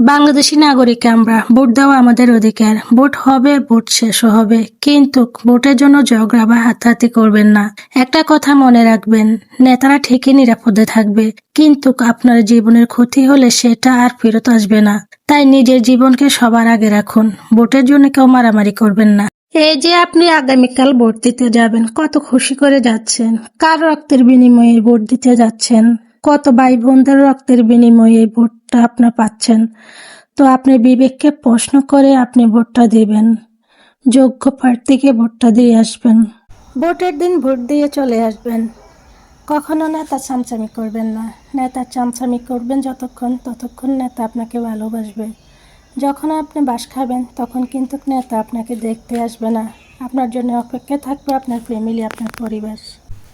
বাংলাদেশি নাগরিক আমরা ভোট দেওয়া আমাদের অধিকার। ভোট হবে, ভোট শেষও হবে। কিন্তু ভোটের জন্য ঝগড়া বা হাতাহাতি করবেন না। একটা কথা মনে রাখবেন, নেতারা ঠিকই নিরাপদে থাকবে। কিন্তু আপনার জীবনের ক্ষতি হলে সেটা আর ফেরত আসবে না। তাই নিজের জীবনকে সবার আগে রাখুন। ভোটের জন্য কেউ মারামারি করবেন না। এই যে আপনি আগামীকাল ভোট দিতে যাবেন, কত খুশি করে যাচ্ছেন। কার রক্তের বিনিময়ে ভোট দিতে যাচ্ছেন? কত ভাই বোনদের রক্তের বিনিময়ে এই ভোটটা আপনার পাচ্ছেন? তো আপনি বিবেককে প্রশ্ন করে আপনি ভোটটা দিবেন। যোগ্য প্রার্থীকে ভোটটা দিয়ে আসবেন। ভোটের দিন ভোট দিয়ে চলে আসবেন। কখনো নেতা চামচামি করবেন না। নেতা চামচামি করবেন যতক্ষণ ততক্ষণ নেতা আপনাকে ভালোবাসবে। যখন আপনি বাস খাবেন, তখন কিন্তু নেতা আপনাকে দেখতে আসবে না। আপনার জন্য অপেক্ষা থাকবে আপনার ফ্যামিলি আপনার পরিবার।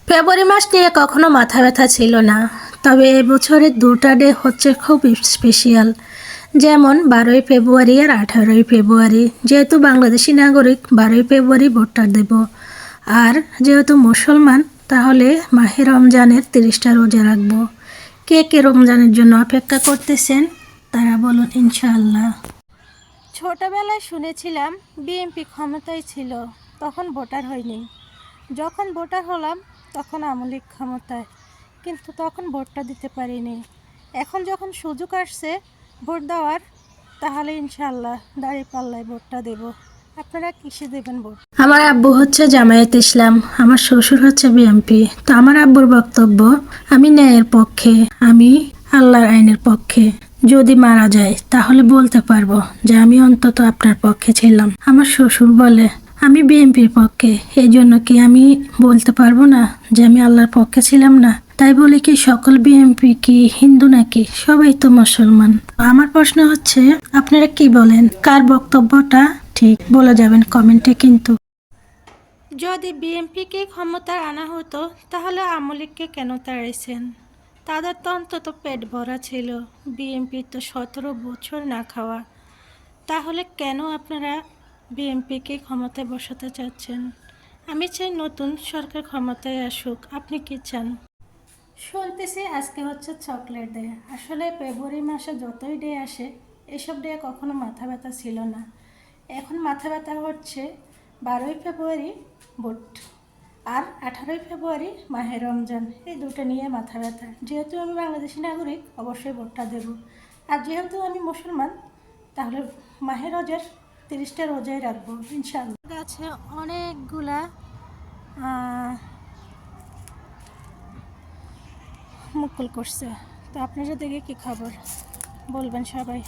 ফেব্রুয়ারি মাস নিয়ে কখনো মাথা ব্যথা ছিল না। তবে এবছরের দুটা ডে হচ্ছে খুব স্পেশাল যেমন, বারোই ফেব্রুয়ারি আর আঠারোই ফেব্রুয়ারি। যেহেতু বাংলাদেশি নাগরিক, বারোই ফেব্রুয়ারি ভোটটা দেব। আর যেহেতু মুসলমান, তাহলে মাহে রমজানের তিরিশটা রোজা রাখব। কে কে রমজানের জন্য অপেক্ষা করতেছেন, তারা বলুন ইনশাআল্লাহ। ছোটবেলায় শুনেছিলাম, বিএনপি ক্ষমতায় ছিল, তখন ভোটার হয়নি। যখন ভোটার হলাম, তখন আমলিক ক্ষমতায়। কিন্তু তখন ভোটটা দিতে পারিনি। এখন যখন সুযোগ আসছে ভোট দেওয়ার, তাহলে ইনশাল্লাহ দাঁড়িয়ে পাল্লায় ভোটটা দেব। আপনারা কিসে দেবেন ভোট? আমার আব্বু হচ্ছে জামায়াত ইসলাম, আমার শ্বশুর হচ্ছে বিএমপি তো আমার আব্বুর বক্তব্য, আমি ন্যায়ের পক্ষে, আমি আল্লাহর আইনের পক্ষে। যদি মারা যায়, তাহলে বলতে পারব যে আমি অন্তত আপনার পক্ষে ছিলাম। আমার শ্বশুর বলে, আমি বিএনপির পক্ষে এই জন্য কি আমি বলতে পারব না যে আমি আল্লাহর পক্ষে ছিলাম না? তাই বলে কি, সকল বিএনপি কি হিন্দু নাকি? সবাই তো মুসলমান। আমার প্রশ্ন হচ্ছে, আপনারা কি বলেন? কার বক্তব্যটা ঠিক? বলে যাবেন কমেন্টে কিন্তু। যদি বিএনপিকে ক্ষমতায় আনা হতো, তাহলে আমলিককে কেন তাড়াইছেন? তাদের তো অন্তত পেট ভরা ছিল। বিএনপি তো সতেরো বছর না খাওয়া। তাহলে কেন আপনারা বিএনপিকে ক্ষমতায় বসাতে চাচ্ছেন? আমি চাই নতুন সরকার ক্ষমতায় আসুক। আপনি কি চান? শুনতেছি আজকে হচ্ছে চকলেট ডে আসলে ফেব্রুয়ারি মাসে যতই ডে আসে, এসব ডে কখনো মাথা ব্যথা ছিল না। এখন মাথা ব্যথা হচ্ছে বারোই ফেব্রুয়ারি ভোট আর আঠারোই ফেব্রুয়ারি মাহে রমজান, এই দুটো নিয়ে মাথা ব্যথা। যেহেতু আমি বাংলাদেশি নাগরিক, অবশ্যই ভোটটা দেব। আর যেহেতু আমি মুসলমান, তাহলে মাহে রোজার তিরিশটা রোজাই রাখব ইনশাল্লাহ গাছে অনেকগুলা মুকুল করছে। তো আপনারা দেখে কি খবর? বলবেন সবাই।